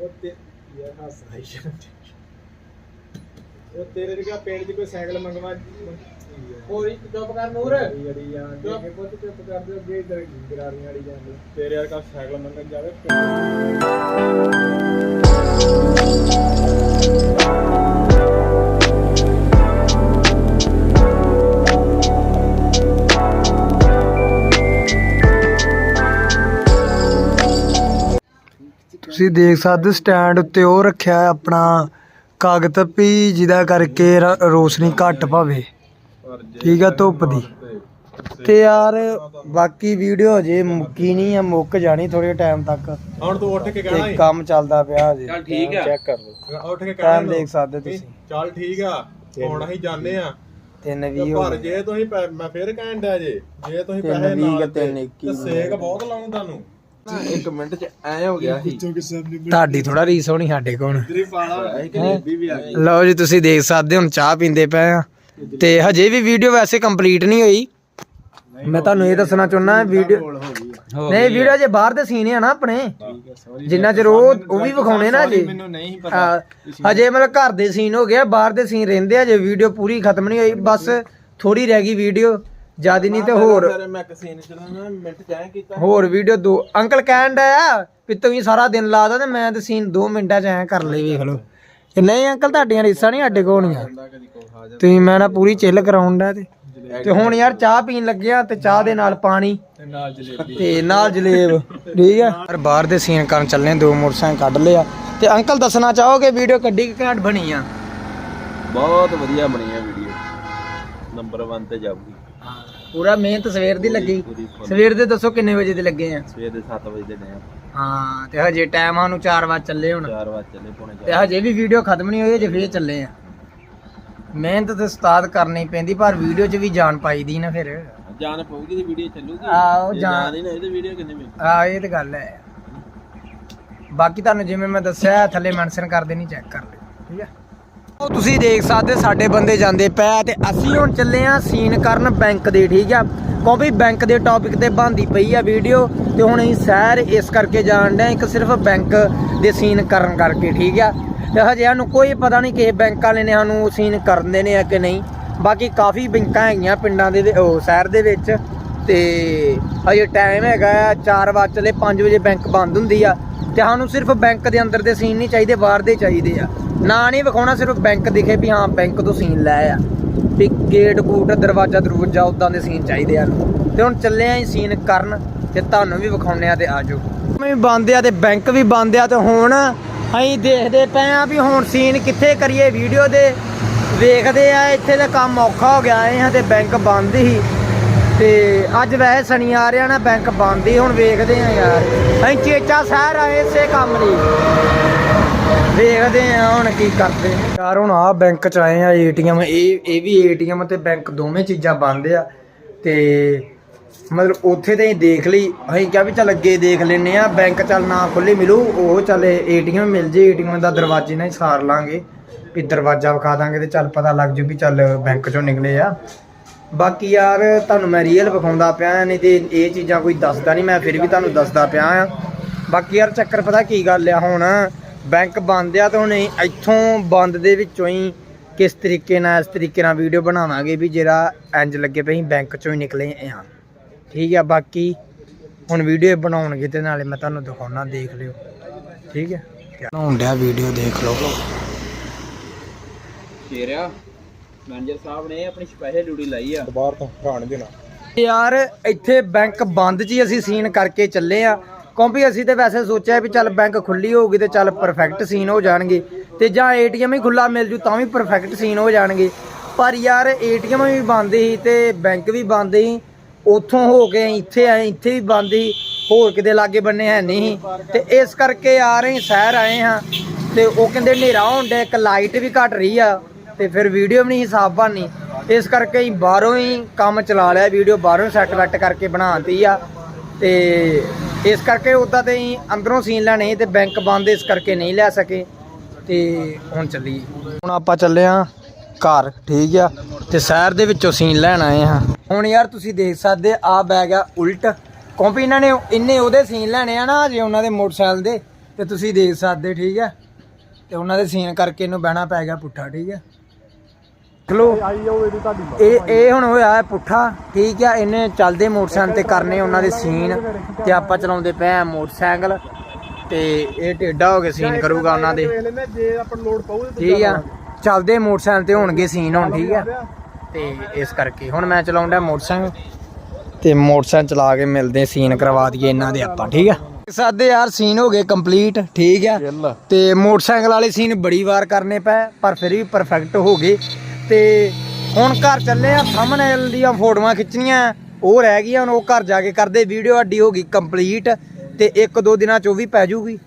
ਉਹ ਤੇ ਯਾਰ ਹੱਸ ਰਹੀ। ਉਹ ਤੇਰੇ ਕਿਹਾ ਪਿੰਡ 'ਚ ਕੋਈ ਸਾਈਕਲ ਮੰਗਵਾ ਕੋਈ ਚੁੱਪ ਕਰ ਨੂਰ। ਜਾਣ ਦੇ ਕੇ ਪੁੱਤ ਚੁੱਪ ਕਰ ਦਿਓ ਅੱਗੇ ਇਧਰ ਗਰਾਰੀਆਂ ਵਾਲੀ ਜਾਂਦੇ। ਤੇਰੇ ਵਰਗਾ ਸਾਈਕਲ ਮੰਗਣ ਜਾਵੇ। ਤੁਸੀਂ ਦੇਖ ਸਕਦੇ ਸਟੈਂਡ ਉੱਤੇ ਉਹ ਰੱਖਿਆ ਹੈ ਆਪਣਾ ਕਾਗਜ਼ ਵੀ ਜਿਹਦਾ ਕਰਕੇ ਰ- ਰੋਸ਼ਨੀ ਘੱਟ ਪਵੇ ਠੀਕ ਆ ਧੁੱਪ ਦੀ। ਤੇ ਯਾਰ ਬਾਕੀ ਵੀਡੀਓ ਅਜੇ ਮੁੱਕੀ ਨਹੀਂ ਆ ਮੁੱਕ ਜਾਣੀ ਥੋੜੇ ਟਾਈਮ ਤੱਕ। ਹੁਣ ਤੂੰ ਉੱਠ ਕੇ ਕਹਿਣਾ ਤੇ ਕੰਮ ਚੱਲਦਾ ਪਿਆ ਅਜੇ ਚੱਲ ਠੀਕ ਆ। ਚੈੱਕ ਕਰ ਲਓ। ਉੱਠ ਕੇ ਕਹਿਣਾ ਟਾਈਮ। ਦੇਖ ਸਕਦੇ ਤੁਸੀਂ। ਚੱਲ ਠੀਕ ਆ ਹੁਣ ਅਸੀਂ ਜਾਣੇ ਆ। ਤਿੰਨ ਤੇ ਵੀਹ ਹੋ ਪਰ ਗਏ। ਜੇ ਤੁਸੀਂ ਪੈ- ਮੈਂ ਫੇਰ ਕਹਿਣ ਡਿਆ ਜੇ। ਜੇ ਤੁਸੀਂ ਤਿੰਨ ਪੈਸੇ ਵੀਹ ਨਾਲ ਕੇ ਤਿੰਨ ਇੱਕੀ ਤੇ ਸੇਕ ਬਹੁਤ ਲਾਉਂ ਤੁਹਾਨੂੰ। ਇੱਕ ਮਿੰਟ ਚ ਐ ਹੋ ਗਿਆ ਸੀ। ਤੁਹਾਡੀ ਥੋੜਾ ਰੀਸ ਹੋਣੀ ਸਾਡੇ ਕੋਲ। ਤੇਰੀ ਪਾਲਾ ਇੱਕ ਗਰੀਬੀ ਵੀ ਆ ਗਈ। ਲਓ ਜੀ ਤੁਸੀਂ ਦੇਖ ਸਕਦੇ ਹੋ ਹੁਣ ਚਾਹ ਪੀਂਦੇ ਪਏ ਆ। ਤੇ ਹਜੇ ਵੀ ਵੀਡੀਓ ਵੈਸੇ ਕੰਪਲੀਟ ਨਹੀਂ ਹੋਈ। ਮੈਂ ਤੁਹਾਨੂੰ ਇਹ ਦੱਸਣਾ ਚਾਹੁੰਦਾ ਵੀਡੀਓ ਨਹੀਂ ਵੀਡੀਓ ਜੇ ਬਾਹਰ ਦੇ ਸੀਨ ਆ ਨਾ ਆਪਣੇ। ਜਿੰਨਾ ਚਿਰ ਉਹ ਉਹ ਵੀ ਵਿਖਾਉਣੇ ਨਾ ਜੇ ਮੈਨੂੰ ਨਹੀਂ ਹਾਂ, ਹਜੇ ਮਤਲਬ ਘਰ ਦੇ ਸੀਨ ਹੋ ਗਿਆ ਬਾਹਰ ਦੇ ਸੀਨ ਰਹਿੰਦੇ ਆ ਜੇ ਵੀਡੀਓ ਪੂਰੀ ਖਤਮ ਨਹੀਂ ਹੋਈ ਬਸ ਥੋੜੀ ਰਹਿ ਗਈ ਵੀਡੀਓ ਜਿਆਦੀ ਨਹੀਂ ਤੇ ਹੋਰ। ਚਲਾਉਣਾ ਮਿੰਟ ਕੀਤਾ। ਹੋਰ ਵੀਡੀਓ ਦੋ। ਅੰਕਲ ਕਹਿਣ ਡਿਆ ਵੀ ਤੁਸੀਂ ਸਾਰਾ ਦਿਨ ਲਾ ਦੋ ਤੇ ਮੈਂ ਤੇ ਸੀਨ 2 ਮਿੰਟਾਂ ਚ ਐ ਕਰ ਲਈ ਵੇਖ ਲਓ। ਕਿ ਨਹੀਂ ਅੰਕਲ ਤੁਹਾਡੀਆਂ ਰੀਸਾਂ ਨਹੀਂ ਸਾਡੇ ਕੋਲ ਹੋਣੀਆਂ। ਤੁਸੀਂ ਮੈਂ ਨਾ ਪੂਰੀ ਚਿੱਲ ਕਰਾਉਣ ਦਾ ਤੇ। ਤੇ ਹੁਣ ਯਾਰ ਚਾਹ ਪੀਣ ਲੱਗਿਆ ਤੇ ਚਾਹ ਦੇ ਨਾਲ ਪਾਣੀ। ਨਾਲ ਜਲੇਬੀ। ਤੇ ਨਾਲ ਜਲੇਬ। ਠੀਕ ਆ? ਯਾਰ ਬਾਹਰ ਦੇ ਸੀਨ ਕਰਨ ਚੱਲੇ ਦੋ ਮੋਟਰਸਾਈਕਲ ਕੱਢ ਲਿਆ। ਤੇ ਅੰਕਲ ਦੱਸਣਾ ਚਾਹੋਗੇ ਵੀਡੀਓ ਕੱਢੀ ਕਿ ਘਾਟ ਬਣੀ ਆ? ਬਹੁਤ ਵਧੀਆ ਬਣੀ ਆ ਵੀਡੀਓ ਨੰਬਰ 1 ਤੇ ਜਾਊਗੀ। ਪੂਰਾ ਮਿਹਨਤ ਸਵੇਰ ਦੀ ਲੱਗੀ। ਪੂਰੀ full। ਸਵੇਰ ਦੇ ਦੱਸੋ ਕਿੰਨੇ ਵਜੇ ਦੇ ਲੱਗੇ ਆ? ਸਵੇਰ ਦੇ 7 ਵਜੇ ਦੇ ਨੇ ਹਾਂ ਤੇ ਹਜੇ ਟਾਈਮ ਸਾਨੂੰ 4 ਵਜੇ ਚੱਲੇ ਹੁਣ। 4 ਵਜੇ ਚੱਲੇ ਪੌਣੇ ਤੇ ਹਜੇ ਵੀ ਵੀਡੀਓ ਖਤਮ ਨਹੀਂ ਹੋਈ ਹਜੇ ਫੇਰ ਚੱਲੇ ਆ। ਮਿਹਨਤ ਤੇ ਉਸਤਾਦ ਕਰਨੀ ਪੈਂਦੀ ਪਰ ਵੀਡੀਓ 'ਚ ਵੀ ਜਾਨ ਪਾਈਦੀ ਨਾ ਫਿਰ। ਜਾਨ ਪਊਗੀ ਤੇ ਵੀਡੀਓ ਚੱਲੂਗੀ। ਆਹੋ, ਜੇ ਜਾਨ- ਹੀ ਨਾ ਇਹਦੇ ਵੀਡੀਓ ਕਿੰਨੇ ਮਿਲ? ਆ ਇਹ ਤੇ ਗੱਲ ਹੈ। ਬਾਕੀ ਤੁਹਾਨੂੰ ਜਿਵੇਂ ਮੈਂ ਦੱਸਿਆ ਥੱਲੇ ਮੈਂਸ਼ਨ ਕਰ ਦੇਣੀ ਚੈੱਕ ਕਰ ਲਿਓ ਠੀਕ ਹੈ ਉਹ ਤੁਸੀਂ ਦੇਖ ਸਕਦੇ ਸਾਡੇ ਬੰਦੇ ਜਾਂਦੇ ਪਏ ਆ ਤੇ ਅਸੀਂ ਹੁਣ ਚੱਲੇ ਆ ਸੀਨ ਕਰਨ ਬੈਂਕ ਦੇ, ਠੀਕ ਆ? ਕਿਉਂਕਿ ਬੈਂਕ ਦੇ ਟੌਪਿਕ ਤੇ ਬੰਦੀ ਪਈ ਆ ਵੀਡੀਓ ਤੇ ਹੁਣ ਅਸੀਂ ਸ਼ਹਿਰ ਇਸ ਕਰਕੇ ਜਾਣ ਡਿਆ ਇੱਕ ਸਿਰਫ ਬੈਂਕ ਦੇ ਸੀਨ ਕਰਨ ਕਰਕੇ, ਠੀਕ ਆ? ਤੇ ਹਜੇ ਸਾਨੂੰ ਕੋਈ ਪਤਾ ਨਹੀਂ ਕਿਸੇ ਬੈਂਕ ਵਾਲੇ ਨੇ ਸਾਨੂੰ ਸੀਨ ਕਰਨ ਦੇਣੇ ਆ ਕਿ ਨਹੀਂ। ਬਾਕੀ ਕਾਫੀ ਬੈਂਕਾਂ ਹੈਗੀਆਂ ਪਿੰਡਾਂ ਦੇ ਉਹ ਸ਼ਹਿਰ ਦੇ ਵਿੱਚ ਤੇ ਹਜੇ ਟਾਈਮ ਹੈਗਾ 4 ਵਜੇ ਚਲੇ 5 ਵਜੇ ਬੈਂਕ ਬੰਦ ਹੁੰਦੀ ਆ। ਤੇ ਸਾਨੂੰ ਸਿਰਫ ਬੈਂਕ ਦੇ ਅੰਦਰ ਦੇ ਸੀਨ ਨਹੀਂ ਚਾਹੀਦੇ, ਬਾਹਰ ਦੇ ਚਾਹੀਦੇ ਆ। ਨਾ ਨਹੀਂ ਵਿਖਾਉਣਾ, ਸਿਰਫ ਬੈਂਕ ਦਿਖੇ ਵੀ ਹਾਂ, ਬੈਂਕ ਤੋਂ ਸੀਨ ਲੈ ਆ। ਵੀ ਗੇਟ ਗੂਟ ਦਰਵਾਜ਼ਾ ਦਰਵਾਜ਼ਾ ਉਦਾਂ ਦੇ ਸੀਨ ਚਾਹੀਦੇ ਆ ਤੇ ਹੁਣ ਚੱਲੇ ਆਂ ਸੀਨ ਕਰਨ ਤੇ ਤੁਹਾਨੂੰ ਵੀ ਵਿਖਾਉਣੇ ਆ ਤੇ ਆਜੋ ਵੀ ਬੰਦ ਆ ਤੇ ਬੈਂਕ ਵੀ ਬੰਦ ਆ ਤੇ ਹੁਣ ਅਸੀਂ ਦੇਖਦੇ ਪਏ ਆ ਵੀ ਹੁਣ ਸੀਨ ਕਿੱਥੇ ਕਰੀਏ ਵੀਡੀਓ ਦੇ। ਵੇਖਦੇ ਆ, ਇੱਥੇ ਦਾ ਕੰਮ ਔਖਾ ਹੋ ਗਿਆ ਏ ਹਾਂ ਤੇ ਬੈਂਕ ਬੰਦ ਹੀ। ਤੇ ਅੱਜ ਵੈਸੇ ਸ਼ਨੀ ਆ ਰਿਹਾ ਨਾ ਬੈਂਕ ਬੰਦ ਹੀ ਹੁਣ ਵੇਖਦੇ ਆ ਯਾਰ। ਅਸੀਂ ਚੇਚਾ ਸ਼ਹਿਰ ਆਏ ਇਸੇ ਕੰਮ ਲਈ। ਵੇਖਦੇ ਆ ਹੁਣ ਕੀ ਕਰਦੇ। ਯਾਰ ਹੁਣ ਆ ਬੈਂਕ ਚ ਆਏ ਆ, ਏਟੀਐਮ, ਇਹ ਇਹ ਵੀ ਏਟੀਐਮ ਤੇ ਬੈਂਕ ਦੋਵੇਂ ਚੀਜ਼ਾਂ ਬੰਦ ਆ। ਤੇ ਮਤਲਬ ਉੱਥੇ ਤੇ ਦੇਖ ਲਈ, ਅਸੀਂ ਕਿਹਾ ਵੀ ਚੱਲ ਅੱਗੇ ਦੇਖ ਲੈਨੇ ਆ ਬੈਂਕ ਚੱਲ ਨਾ ਖੁੱਲੇ ਮਿਲੂ, ਉਹ ਚੱਲ ਏਟੀਐਮ ਮਿਲ ਜੇ, ਏਟੀਐਮ ਦਾ ਦਰਵਾਜ਼ੇ ਨਾਲ ਹੀ ਸਾਰ ਲਾਂਗੇ। ਵੀ ਦਰਵਾਜ਼ਾ ਵਿਖਾ ਦਾਂਗੇ ਤੇ ਚੱਲ ਪਤਾ ਲੱਗ ਜੂ ਵੀ ਚੱਲ ਬੈਂਕ ਚੋਂ ਨਿਕਲੇ ਆ। ਬਾਕੀ ਯਾਰ ਤੁਹਾਨੂੰ ਮੈਂ ਰੀਅਲ ਵਿਖਾਉਂਦਾ ਪਿਆ, ਨਹੀਂ ਤੇ ਇਹ ਚੀਜ਼ਾਂ ਕੋਈ ਦੱਸਦਾ ਨਹੀਂ, ਮੈਂ ਫਿਰ ਵੀ ਤੁਹਾਨੂੰ ਦੱਸਦਾ ਪਿਆ ਆ। ਬਾਕੀ ਯਾਰ ਚੱਕਰ ਪਤਾ ਕੀ ਗੱਲ ਆ ਹੁਣ, ਬੈਂਕ ਬੰਦ ਆ ਤੇ ਹੁਣ ਇੱਥੋਂ ਬੰਦ ਦੇ ਵਿੱਚੋਂ ਹੀ ਕਿਸ ਤਰੀਕੇ ਨਾਲ, ਇਸ ਤਰੀਕੇ ਨਾਲ ਵੀਡੀਓ ਬਣਾਵਾਂਗੇ ਵੀ ਜਿਹੜਾ ਇੰਜ ਲੱਗੇ ਪਈ ਬੈਂਕ ਚੋਂ ਹੀ ਨਿਕਲੇ ਆ। ਠੀਕ ਆ, ਬਾਕੀ ਹੁਣ ਵੀਡੀਓ ਬਣਾਉਣਗੇ ਤੇ ਨਾਲੇ ਮੈਂ ਤੁਹਾਨੂੰ ਦਿਖਾਉਣਾ, ਦੇਖ ਲਿਓ। ਠੀਕ ਹੈ ਬਣਾਉਣ ਡਿਆ ਵੀਡੀਓ ਦੇਖ ਲਓ। ਸ਼ੇਰਿਆ। ਮੈਨੇਜਰ ਸਾਹਿਬ ਨੇ ਆਪਣੀ ਸਪੈਸ਼ਲ ਡਿਊਟੀ ਲਾਈ ਆ। ਬਾਹਰ ਤੋਂ ਖਾਣ ਦੇਣਾ ਯਾਰ ਇੱਥੇ ਬੈਂਕ ਬੰਦ 'ਚ ਹੀ ਅਸੀਂ ਸੀਨ ਕਰਕੇ ਚੱਲੇ ਆ। ਕਿਉਂਕਿ ਅਸੀਂ ਤੇ ਵੈਸੇ ਸੋਚਿਆ ਵੀ ਚੱਲ ਬੈਂਕ ਖੁੱਲੀ ਹੋਊਗੀ ਤੇ ਚੱਲ ਪਰਫੈਕਟ ਸੀਨ ਹੋ ਜਾਣਗੇ। ਤੇ ਜਾਂ ਏਟੀਐਮ ਹੀ ਖੁੱਲਾ ਮਿਲ ਜੂ ਤਾਂ ਵੀ ਪਰਫੈਕਟ ਸੀਨ ਹੋ ਜਾਣਗੇ। ਪਰ ਯਾਰ ਏਟੀਐਮ ਵੀ ਬੰਦ ਸੀ ਤੇ ਬੈਂਕ ਵੀ ਬੰਦ ਸੀ। ਉੱਥੋਂ ਹੋ ਕੇ ਇੱਥੇ ਆਏ ਇੱਥੇ ਵੀ ਬੰਦ ਸੀ। ਹੋਰ ਕਿਤੇ ਲਾਗੇ ਬੰਨੇ ਹੈ ਨਹੀਂ ਸੀ। ਤੇ ਇਸ ਕਰਕੇ ਆ ਰਹੇ ਸ਼ਹਿਰ ਆਏ ਹਾਂ। ਤੇ ਉਹ ਕਹਿੰਦੇ ਹਨੇਰਾ ਹੋਣ ਡਿਆ ਇੱਕ ਲਾਈਟ ਵੀ ਘਟ ਰਹੀ ਆ। ਤੇ ਫਿਰ ਵੀਡੀਓ ਵੀ ਨਹੀਂ ਹਿਸਾਬ ਬਣਨੀ। ਇਸ ਕਰਕੇ ਅਸੀਂ ਬਾਹਰੋਂ ਹੀ ਕੰਮ ਚਲਾ ਲਿਆ, ਵੀਡੀਓ ਬਾਹਰੋਂ ਸੈੱਟ ਵੈੱਟ ਕਰਕੇ ਬਣਾਤੀ ਆ। ਤੇ ਇਸ ਕਰਕੇ ਉਦਾਂ ਤੇ ਅਸੀਂ ਅੰਦਰੋਂ ਸੀਨ ਲੈਣੇ ਸੀ ਤੇ ਬੈਂਕ ਬੰਦ ਇਸ ਕਰਕੇ ਨਹੀਂ ਲੈ ਸਕੇ। ਤੇ ਹੁਣ ਚੱਲੀ ਹੁਣ ਆਪਾਂ ਚੱਲੇ ਆ ਘਰ, ਠੀਕ ਆ? ਤੇ ਸ਼ਹਿਰ ਦੇ ਵਿੱਚੋਂ ਸੀਨ ਲੈਣ ਆਏ ਹਾਂ ਹੁਣ ਯਾਰ ਤੁਸੀਂ ਦੇਖ ਸਕਦੇ, ਆ ਬੈਗ ਆ ਉਲਟ। ਕਿਉਂਕਿ ਇਹਨਾਂ ਨੇ ਇੰਨੇ ਉਹਦੇ ਸੀਨ ਲੈਣੇ ਆ ਨਾ, ਜੇ ਉਹਨਾਂ ਦੇ ਮੋਟਰਸਾਈਕਲ ਦੇ। ਤੇ ਤੁਸੀਂ ਦੇਖ ਸਕਦੇ, ਠੀਕ ਆ? ਤੇ ਉਹਨਾਂ ਦੇ ਸੀਨ ਕਰਕੇ ਇਹਨੂੰ ਬਹਿਣਾ ਪੈ ਗਿਆ ਪੁੱਠਾ, ਠੀਕ ਆ? ਚਲੋ। ਆਈ ਜਾਓ ਇਹਦੀ ਤੁਹਾਡੀ ਇਹ ਇਹ ਹੁਣ ਹੋਇਆ ਹੈ ਪੁੱਠਾ। ਠੀਕ ਆ ਇਹਨੇ ਚੱਲਦੇ ਮੋਟਰਸਾਈਕਲ ਤੇ ਕਰਨੇ ਉਹਨਾਂ ਦੇ ਸੀਨ ਤੇ ਆਪਾਂ ਚਲਾਉਂਦੇ ਪਏ ਆ ਮੋਟਰਸਾਈਕਲ। ਤੇ ਇਹ ਟੇਡਾ ਹੋ ਕੇ ਸੀਨ ਕਰੂਗਾ ਉਹਨਾਂ ਦੇ। ਵੇਖ ਲੈਨੇ ਜੇ ਆਪਾਂ ਲੋਡ ਪਊ ਤੇ ਠੀਕ ਆ। ਚੱਲਦੇ ਮੋਟਰਸਾਈਕਲ ਤੇ ਹੋਣਗੇ ਸੀਨ ਹੁਣ ਠੀਕ ਆ। ਤੇ ਇਸ ਕਰਕੇ ਹੁਣ ਮੈਂ ਚਲਾਉਂਦਾ ਮੋਟਰਸਾਈਕਲ। ਤੇ ਮੋਟਰਸਾਈਕਲ ਚਲਾ ਕੇ ਮਿਲਦੇ ਸੀਨ ਕਰਵਾ ਦਈਏ ਇਹਨਾਂ ਦੇ ਆਪਾਂ ਠੀਕ ਆ। ਸਾਦੇ ਯਾਰ ਸੀਨ ਹੋ ਗਏ ਕੰਪਲੀਟ ਠੀਕ ਆ। ਤੇ ਮੋਟਰਸਾਈਕਲ ਵਾਲੇ ਸੀਨ ਬੜੀ ਵਾਰ ਕਰਨੇ ਪਏ ਪਰ ਫਿਰ ਵੀ ਪਰਫੈਕਟ ਹੋ ਗਏ। ਤੇ ਹੁਣ ਘਰ ਚੱਲੇ ਆ ਥੰਬਨੇਲ ਦੀਆਂ ਫੋਟੋਆਂ ਖਿੱਚਣੀਆਂ। ਉਹ ਰਹਿ ਗਈਆਂ ਹੁਣ ਉਹ ਘਰ ਜਾ ਕੇ ਕਰਦੇ। ਵੀਡੀਓ ਅੱਡੀ ਹੋ ਗਈ ਕੰਪਲੀਟ ਤੇ ਇੱਕ ਦੋ ਦਿਨਾਂ ਚ ਉਹ ਵੀ ਪੈ ਜੂਗੀ।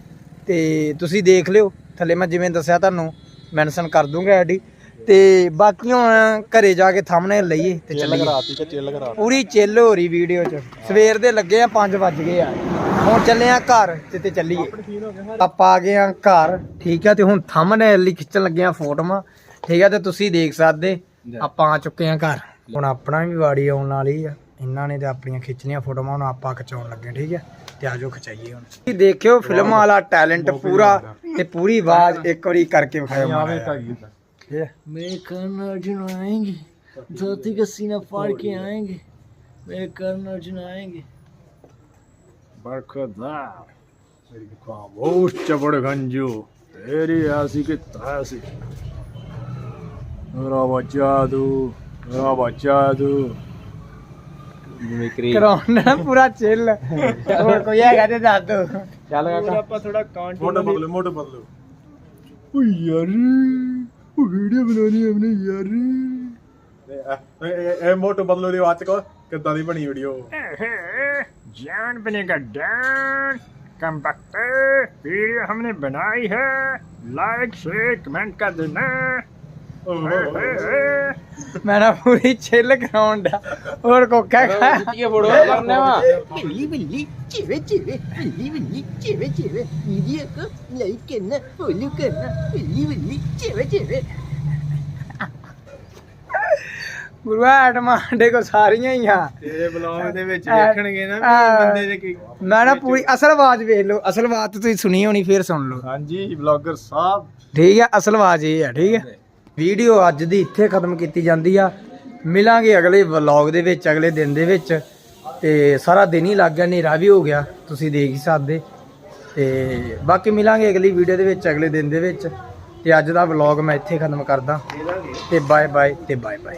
ਤੇ ਤੁਸੀਂ ਦੇਖ ਲਿਓ ਥੱਲੇ ਮੈਂ ਜਿਵੇਂ ਦੱਸਿਆ ਤੁਹਾਨੂੰ ਮੈਂਸ਼ਨ ਕਰ ਦੂੰਗਾ ਆਈਡੀ ਤੇ ਬਾਕੀ ਹੁਣ ਘਰੇ ਜਾ ਕੇ ਥੰਬਨੇਲ ਲਈਏ ਤੇ ਚੱਲੀਏ। ਰਾਤੀ ਤੇ ਚਿੱਲ ਕਰਾ ਪੂਰੀ ਚਿੱਲ ਹੋ ਰਹੀ ਵੀਡੀਓ ਚ। ਸਵੇਰ ਦੇ ਲੱਗੇ ਆ 5 ਵੱਜ ਗਏ ਆ। ਹੁਣ ਚੱਲੇ ਆ ਘਰ ਤੇ ਤੇ ਚੱਲੀਏ। ਆਪਾਂ ਆ ਗਏ ਆ ਘਰ ਠੀਕ ਆ ਤੇ ਹੁਣ ਥੰਬਨੇਲ ਲਈ ਖਿੱਚਣ ਲੱਗੇ ਆ ਫੋਟੋਆਂ। ਠੀਕ ਆ ਤੇ ਤੁਸੀਂ ਦੇਖ ਸਕਦੇ ਆਪਾਂ ਆ ਚੁੱਕੇ ਆ ਘਰ ਹੁਣ ਆਪਣਾ ਵੀ ਵਾੜੀ ਆਉਣ ਵਾਲੀ ਆ ਇਹਨਾਂ ਨੇ ਤੇ ਆਪਣੀਆਂ ਖਿੱਚਣੀਆਂ ਫੋਟੋਆਂ ਹੁਣ ਆਪਾਂ ਖਿਚਾਉਣ ਲੱਗੇ ਠੀਕ ਆ ਤੇ ਆਜੋ ਖਿਚਾਈਏ ਹੁਣ ਤੁਸੀਂ ਦੇਖਿਓ ਫਿਲਮ ਵਾਲਾ ਟੈਲੈਂਟ ਪੂਰਾ ਤੇ ਪੂਰੀ ਆਵਾਜ਼ ਇੱਕ ਵਾਰੀ ਕਰਕੇ ਵਿਖਾਇਓ ਮਾੜਾ ਜਿਹਾ। ਠੀਕ ਹੈ मेरे कर्ण अर्जुन आएंगे धरती का सीना फाड़ के आएंगे मेरे कर्ण अर्जुन आएंगे ਬਰਖਦਾ ਮੇਰੀ ਖਾਂ ਬਹੁਤ ਚਬੜ ਗੰਜੂ ਤੇਰੀ ਆਸੀ ਕਿ ਤਾਸੀ ਮੇਰਾ ਬੱਚਾ ਤੂੰ ਮੇਰਾ ਬੱਚਾ ਤੂੰ मिमिक्री ਕਰਾਉਣਾ ਪੂਰਾ ਚਿੱਲ ਹੋਰ ਕੋਈ ਹੈਗਾ ਤੇ ਦੱਸ ਦੋ ਚੱਲ ਹੁਣ ਆਪਾਂ ਥੋੜਾ ਕਾਂਟ ਮੋਟੇ ਬਦਲੇ ਮੋਟੇ ਬਦਲੇ ਓ ਯਾਰ ਉਹ ਵੀਡੀਓ ਬਣਾਉਣੀ ਹੈ ਯਾਰ ਇਹ ਮੋਟੇ ਬਦਲੋ ਦੀ ਆਵਾਜ਼ ਕੋ ਕਿੱਦਾਂ ਦੀ ਬਣੀ ਵੀਡੀਓ जान बनेगा जान कम वक्त वीडियो हमने बनाई है लाइक शेयर कमेंट कर देना ਮੈਂ ਨਾ ਪੂਰੀ ਛਿੱਲ ਕਰਾਉਣ ਦਾ ਹੋਰ ਕੋਕਾ ਖਾ। ਕੁੱਤੀਏ ਫੋੜੋ ਕਰਨੇ ਵਾ। ਬਿੱਲੀ ਬਿੱਲੀ ਚਿਵੇ ਚਿਵੇ ਬਿੱਲੀ ਬਿੱਲੀ ਚਿਵੇ ਚਿਵੇ। ਵੀਡੀਓ ਕੋ ਲਾਈਕ ਕਰਨਾ ਫੋਲੋ ਕਰਨਾ ਬਿੱਲੀ ਬਿੱਲੀ ਚਿਵੇ ਚਿਵੇ। ਗੁਰੂਆ ਆਟਮਾ ਸਾਡੇ ਕੋ ਸਾਰੀਆਂ ਹੀ ਆ। ਇਹ ਬਲੌਗ ਦੇ ਵਿੱਚ ਵੇਖਣਗੇ ਨਾ ਬੰਦੇ ਦੇ ਕੀ ਮੈਂ ਨਾ ਪੂਰੀ ਅਸਲ ਆਵਾਜ਼ ਵੇਖ ਲਓ। ਅਸਲ ਆਵਾਜ਼ ਤੁਸੀਂ ਸੁਣੀ ਹੋਣੀ ਫੇਰ ਸੁਣ ਲਓ। ਹਾਂਜੀ ਬਲੌਗਰ ਸਾਹਿਬ। ਠੀਕ ਹੈ ਅਸਲ ਆਵਾਜ਼ ਇਹ ਹੈ ਠੀਕ ਹੈ ਵੀਡੀਓ ਅੱਜ ਦੀ ਇੱਥੇ ਖਤਮ ਕੀਤੀ ਜਾਂਦੀ ਆ। ਮਿਲਾਂਗੇ ਅਗਲੇ ਵਲੌਗ ਦੇ ਵਿੱਚ, ਅਗਲੇ ਦਿਨ ਦੇ ਵਿੱਚ। ਤੇ ਸਾਰਾ ਦਿਨ ਹੀ ਲੱਗ ਗਿਆ, ਹਨੇਰਾ ਵੀ ਹੋ ਗਿਆ, ਤੁਸੀਂ ਦੇਖ ਹੀ ਸਕਦੇ। ਤੇ ਬਾਕੀ ਮਿਲਾਂਗੇ ਅਗਲੀ ਵੀਡੀਓ ਦੇ ਵਿੱਚ, ਅਗਲੇ ਦਿਨ ਦੇ ਵਿੱਚ। ਤੇ ਅੱਜ ਦਾ ਵਲੌਗ ਮੈਂ ਇੱਥੇ ਖਤਮ ਕਰਦਾ। ਤੇ ਬਾਏ ਬਾਏ ਤੇ ਬਾਏ ਬਾਏ।